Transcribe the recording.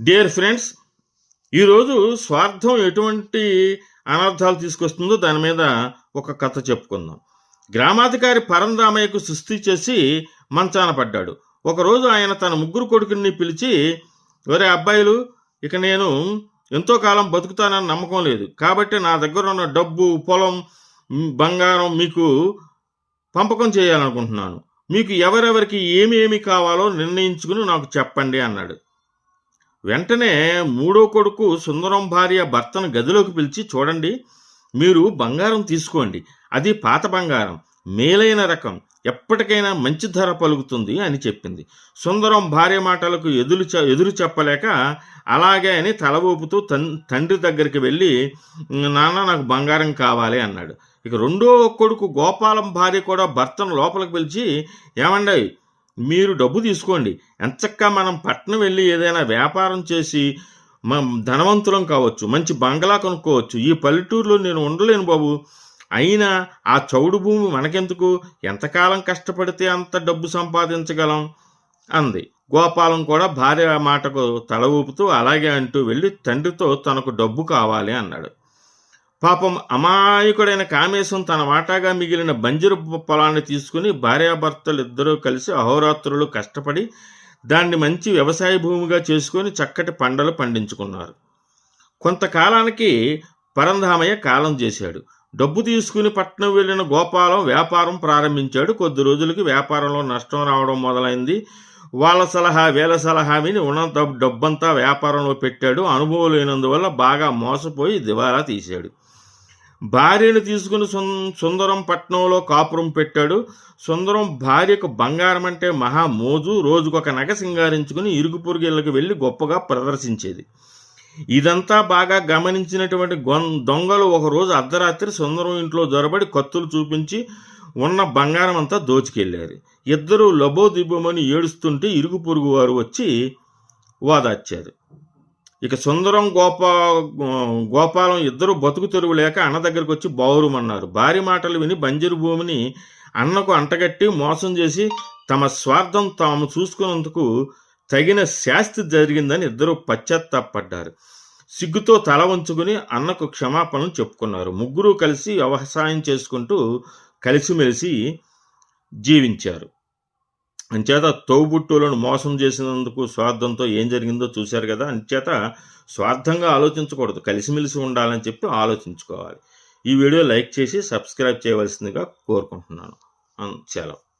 Dear friends ఈరోజు స్వార్థం ఎటువంటి అనర్థాలు తీసుకొస్తుందో దాని మీద ఒక కథ చెప్పుకుందాం. గ్రామాధికారి పరందామయ్యకు సుస్థి చేసి మంచాన పడ్డాడు. ఒకరోజు ఆయన తన ముగ్గురు కొడుకుని పిలిచి ఒరే అబ్బాయిలు ఇక నేను ఎంతో కాలం బతుకుతానని నమ్మకం లేదు. కాబట్టి నా దగ్గర ఉన్న డబ్బు పొలం బంగారం మీకు పంపకం చేయాలనుకుంటున్నాను. మీకు ఎవరెవరికి ఏమి ఏమి కావాలో నిర్ణయించుకుని నాకు చెప్పండి అన్నాడు. వెంటనే మూడో కొడుకు సుందరం భార్య భర్తను గదిలోకి పిలిచి చూడండి మీరు బంగారం తీసుకోండి. అది పాత బంగారం మేలైన రకం. ఎప్పటికైనా మంచి ధర పలుకుతుంది అని చెప్పింది. సుందరం భార్య మాటలకు ఎదురు ఎదురు చెప్పలేక అలాగే అని తల ఊపుతూ తన్ తండ్రి దగ్గరికి వెళ్ళి నాన్న నాకు బంగారం కావాలి అన్నాడు. ఇక రెండో కొడుకు గోపాలం భార్య కూడా భర్తను లోపలికి పిలిచి ఏమండీ మీరు డబ్బు తీసుకోండి. ఎంచక్కా మనం పట్నం వెళ్ళి ఏదైనా వ్యాపారం చేసి మనం ధనవంతులం కావచ్చు మంచి బంగ్లా కొనుక్కోవచ్చు. ఈ పల్లెటూరులో నేను ఉండలేను బాబు. అయినా ఆ చౌడు భూమి మనకెందుకు? ఎంతకాలం కష్టపడితే అంత డబ్బు సంపాదించగలం? అంది. గోపాలం కూడా భార్య మాటకు తల ఊపుతూ అలాగే అంటూ వెళ్ళి తండ్రితో తనకు డబ్బు కావాలి అన్నాడు. పాపం అమాయకుడైన కామేశం తన వాటాగా మిగిలిన బంజరు పొలాన్ని తీసుకుని భార్యాభర్తలు ఇద్దరూ కలిసి అహోరాత్రులు కష్టపడి దాన్ని మంచి వ్యవసాయ భూమిగా చేసుకొని చక్కటి పంటలు పండించుకున్నారు. కొంతకాలానికి పరంధామయ్య కాలం చేశాడు. డబ్బు తీసుకుని పట్నం వెళ్ళిన గోపాలం వ్యాపారం ప్రారంభించాడు. కొద్ది రోజులకి వ్యాపారంలో నష్టం రావడం మొదలైంది. వాళ్ళ సలహా వీళ్ళ సలహా విని ఉన్నంత డబ్బంతా వ్యాపారంలో పెట్టాడు. అనుభవం లేనందువల్ల బాగా మోసపోయి దివాలా తీశాడు. భార్యను తీసుకుని సుం- సుందరం పట్నంలో కాపురం పెట్టాడు. సుందరం భార్యకు బంగారం అంటే మహా మోజు. రోజుకొక నగ సింగారించుకుని ఇరుగు పొరుగు ఇళ్ళకి వెళ్ళి గొప్పగా ప్రదర్శించేది. ఇదంతా బాగా గమనించినటువంటి గొం- దొంగలు ఒకరోజు అర్ధరాత్రి సుందరం ఇంట్లో జొరబడి కత్తులు చూపించి ఉన్న బంగారం అంతా దోచుకెళ్ళారు. ఇద్దరూ లబోదిబ్బమని ఏడుస్తుంటే ఇరుగు పొరుగు వారు వచ్చి వాదాచారు ఇక సుందరం గోపా గోపాలం ఇద్దరు బతుకు తెరువు లేక అన్న దగ్గరికి వచ్చి బావురుమన్నారు. భారీ మాటలు విని బంజరు భూమిని అన్నకు అంటగట్టి మోసం చేసి తమ స్వార్థం తాము చూసుకున్నందుకు తగిన శాస్తి జరిగిందని ఇద్దరు పశ్చాత్తాపడ్డారు. సిగ్గుతో తల వంచుకుని అన్నకు క్షమాపణలు చెప్పుకున్నారు. ముగ్గురు కలిసి వ్యవసాయం చేసుకుంటూ కలిసిమెలిసి జీవించారు. అంచేత తోబుట్టులను మోసం చేసినందుకు స్వార్థంతో ఏం జరిగిందో చూశారు కదా? అంచేత స్వార్థంగా ఆలోచించకూడదు. కలిసిమెలిసి ఉండాలని చెప్పి ఆలోచించుకోవాలి. ఈ వీడియో లైక్ చేసి సబ్స్క్రైబ్ చేయవలసిందిగా కోరుకుంటున్నాను. అన్- సెలవు.